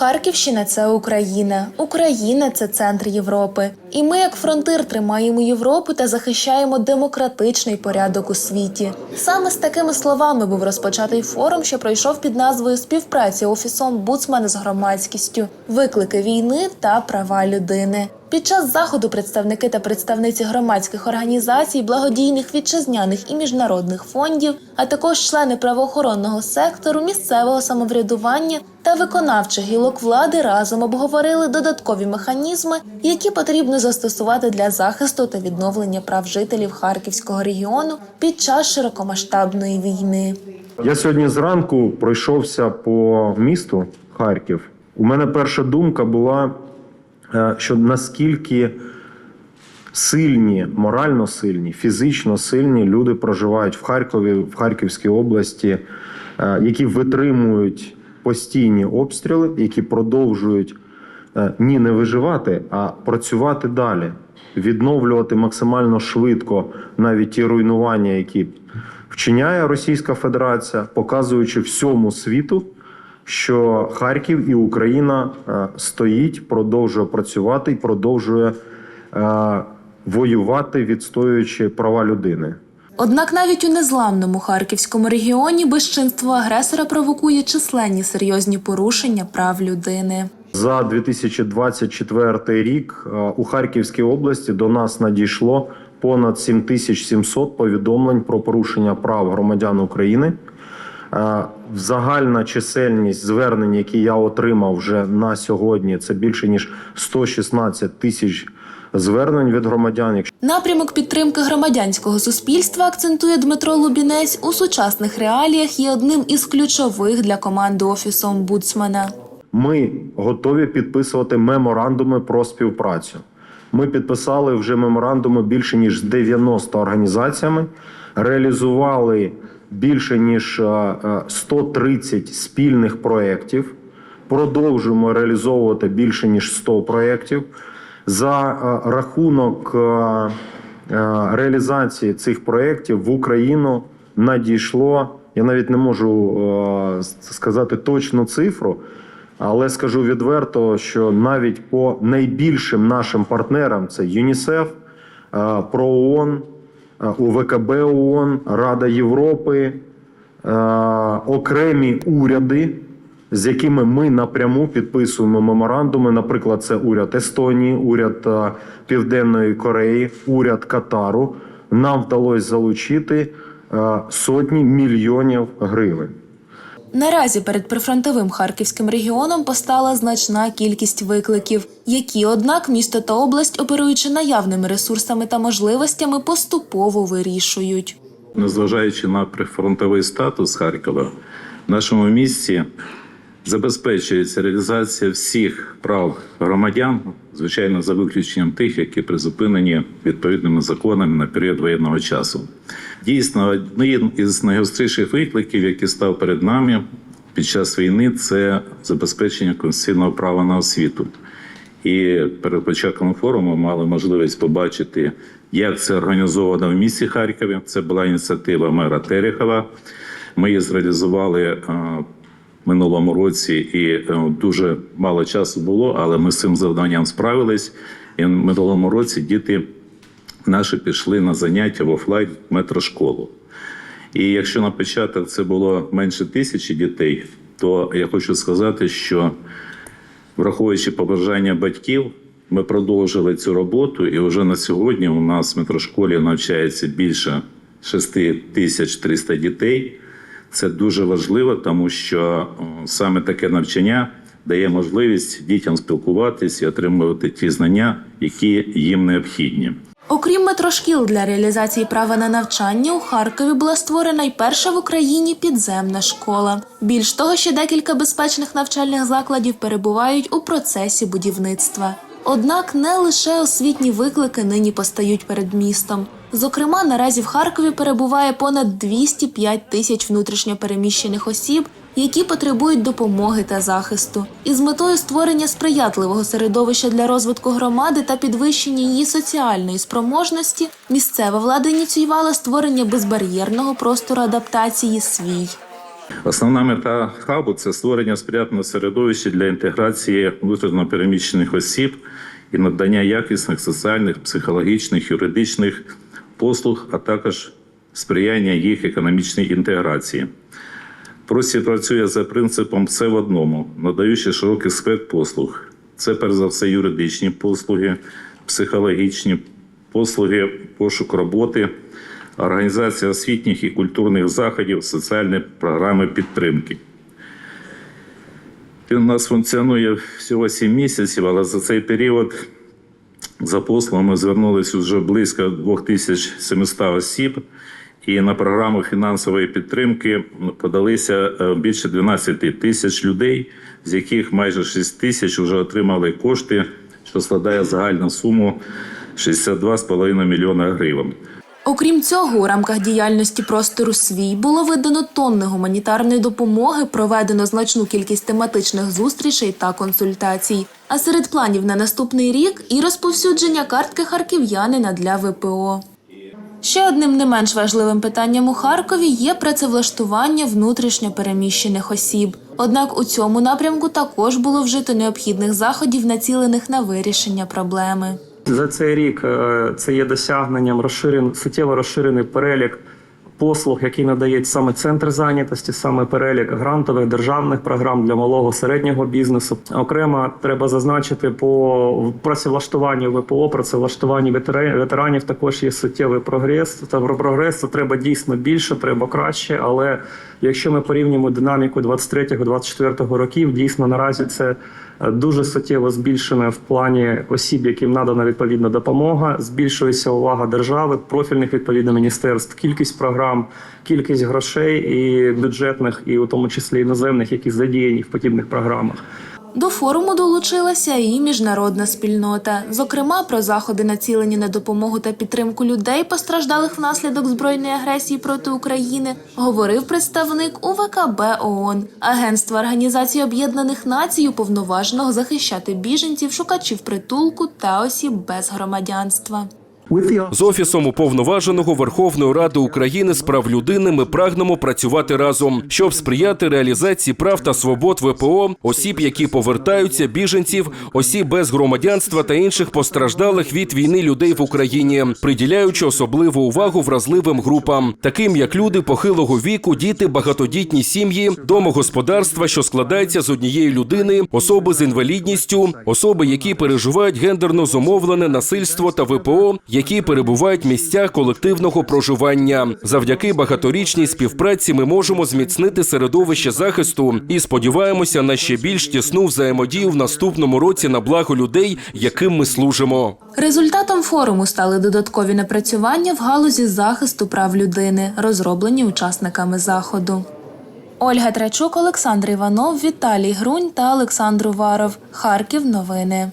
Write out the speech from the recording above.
Харківщина це Україна. Україна це центр Європи. І ми, як фронтир, тримаємо Європу та захищаємо демократичний порядок у світі. Саме з такими словами був розпочатий форум, що пройшов під назвою Співпраця офісом Буцмана з громадськістю, виклики війни та права людини. Під час заходу представники та представниці громадських організацій, благодійних вітчизняних і міжнародних фондів, а також члени правоохоронного сектору, місцевого самоврядування та виконавчих гілок влади разом обговорили додаткові механізми, які потрібно застосувати для захисту та відновлення прав жителів Харківського регіону під час широкомасштабної війни. Я сьогодні зранку пройшовся по місту Харків. У мене перша думка була, е, що наскільки сильні, морально сильні, фізично сильні люди проживають в Харкові, в Харківській області, е, які витримують постійні обстріли, які продовжують ні не виживати, а працювати далі, відновлювати максимально швидко навіть ті руйнування, які вчиняє Російська Федерація, показуючи всьому світу, що Харків і Україна е, стоїть, продовжує працювати і продовжує е, воювати, відстоюючи права людини. Однак навіть у незламному харківському регіоні безчинство агресора провокує численні серйозні порушення прав людини. За 2024 рік е, у Харківській області до нас надійшло понад 7700 повідомлень про порушення прав громадян України. Е, Загальна чисельність звернень, які я отримав вже на сьогодні, це більше ніж 116 тисяч звернень від громадян. Напрямок підтримки громадянського суспільства акцентує Дмитро Лубінець у сучасних реаліях є одним із ключових для команди офісу омбудсмена. Ми готові підписувати меморандуми про співпрацю. Ми підписали вже меморандуми більше ніж з 90 організаціями, реалізували більше ніж е, е, 130 спільних проєктів. Продовжуємо реалізовувати більше ніж 100 проєктів. За е, рахунок е, е, реалізації цих проєктів в Україну надійшло. Я навіть не можу е, сказати точну цифру, але скажу відверто, що навіть по найбільшим нашим партнерам це ЮНІСЕФ, е, ПРООН, е, УВКБ ООН, Рада Європи, е, окремі уряди, з якими ми напряму підписуємо меморандуми. Наприклад, це уряд Естонії, уряд Південної Кореї, уряд Катару. Нам вдалося залучити сотні мільйонів гривень. Наразі перед прифронтовим харківським регіоном постала значна кількість викликів, які, однак, місто та область, оперуючи наявними ресурсами та можливостями, поступово вирішують. Незважаючи на прифронтовий статус Харкова, в нашому місті забезпечується реалізація всіх прав громадян, звичайно, за виключенням тих, які призупинені відповідними законами на період воєнного часу. Дійсно, одним із найгостріших викликів, який став перед нами під час війни, це забезпечення конституційного права на освіту. І перед початком форуму мали можливість побачити, як це організовано в місті Харкові. Це була ініціатива мера Терехова. Ми її зреалізували е, минулому році, і е, дуже мало часу було, але ми з цим завданням справились. І в минулому році діти наші пішли на заняття в офлайн метрошколу. І якщо на початок це було менше тисячі дітей, то я хочу сказати, що враховуючи побажання батьків, ми продовжили цю роботу, і вже на сьогодні у нас в метрошколі навчається більше 6300 дітей. Це дуже важливо, тому що саме таке навчання дає можливість дітям спілкуватись і отримувати ті знання, які їм необхідні. Окрім метрошкіл для реалізації права на навчання, у Харкові була створена й перша в Україні підземна школа. Більш того, ще декілька безпечних навчальних закладів перебувають у процесі будівництва. Однак не лише освітні виклики нині постають перед містом. Зокрема, наразі в Харкові перебуває понад 205 тисяч внутрішньопереміщених осіб, які потребують допомоги та захисту. І з метою створення сприятливого середовища для розвитку громади та підвищення її соціальної спроможності, місцева влада ініціювала створення безбар'єрного простору адаптації свій. Основна мета хабу це створення сприятного середовища для інтеграції внутрішньопереміщених осіб і надання якісних соціальних, психологічних, юридичних послуг, а також сприяння їх економічній інтеграції. Простір працює за принципом все в одному, надаючи широкий спектр послуг. Це перш за все юридичні послуги, психологічні послуги, пошук роботи, організація освітніх і культурних заходів, соціальні програми підтримки. Він у нас функціонує всього 7 місяців, але за цей період за послугами звернулись вже близько 2700 осіб, і на програму фінансової підтримки подалися е, більше 12 тисяч людей, з яких майже 6 тисяч вже отримали кошти, що складає загальну суму 62,5 мільйона гривень. Окрім цього, у рамках діяльності простору свій було видано тонни гуманітарної допомоги, проведено значну кількість тематичних зустрічей та консультацій. А серед планів на наступний рік і розповсюдження картки харків'янина для ВПО. Ще одним не менш важливим питанням у Харкові є працевлаштування внутрішньо переміщених осіб. Однак у цьому напрямку також було вжито необхідних заходів, націлених на вирішення проблеми. За цей рік е, це є досягненням розширен, суттєво розширений перелік послуг, які надають саме центр зайнятості, саме перелік грантових державних програм для малого середнього бізнесу. Окремо треба зазначити по працевлаштуванню ВПО, працевлаштуванні ветеранів також є суттєвий прогрес. Та про прогрес треба дійсно більше, треба краще. Але якщо ми порівнюємо динаміку 23-24 років, дійсно наразі це дуже суттєво збільшене в плані осіб, яким надана відповідна допомога. Збільшується увага держави, профільних відповідно міністерств, кількість програм, кількість грошей і бюджетних, і у тому числі іноземних, які задіяні в подібних програмах. До форуму долучилася і міжнародна спільнота. Зокрема, про заходи, націлені на допомогу та підтримку людей, постраждалих внаслідок збройної агресії проти України, говорив представник УВКБ ООН, Агентства Організації Об'єднаних Націй, уповноваженого захищати біженців, шукачів притулку та осіб без громадянства. З офісом уповноваженого Верховної Ради України з прав людини ми прагнемо працювати разом, щоб сприяти реалізації прав та свобод ВПО, осіб, які повертаються, біженців, осіб без громадянства та інших постраждалих від війни людей в Україні, приділяючи особливу увагу вразливим групам, таким як люди похилого віку, діти, багатодітні сім'ї, домогосподарства, що складається з однієї людини, особи з інвалідністю, особи, які переживають гендерно зумовлене насильство та ВПО, які перебувають в місцях колективного проживання. Завдяки багаторічній співпраці ми можемо зміцнити середовище захисту і сподіваємося на ще більш тісну взаємодію в наступному році на благо людей, яким ми служимо. Результатом форуму стали додаткові напрацювання в галузі захисту прав людини, розроблені учасниками заходу. Ольга Трачук, Олександр Іванов, Віталій Грунь та Олександр Уваров. Харків. Новини.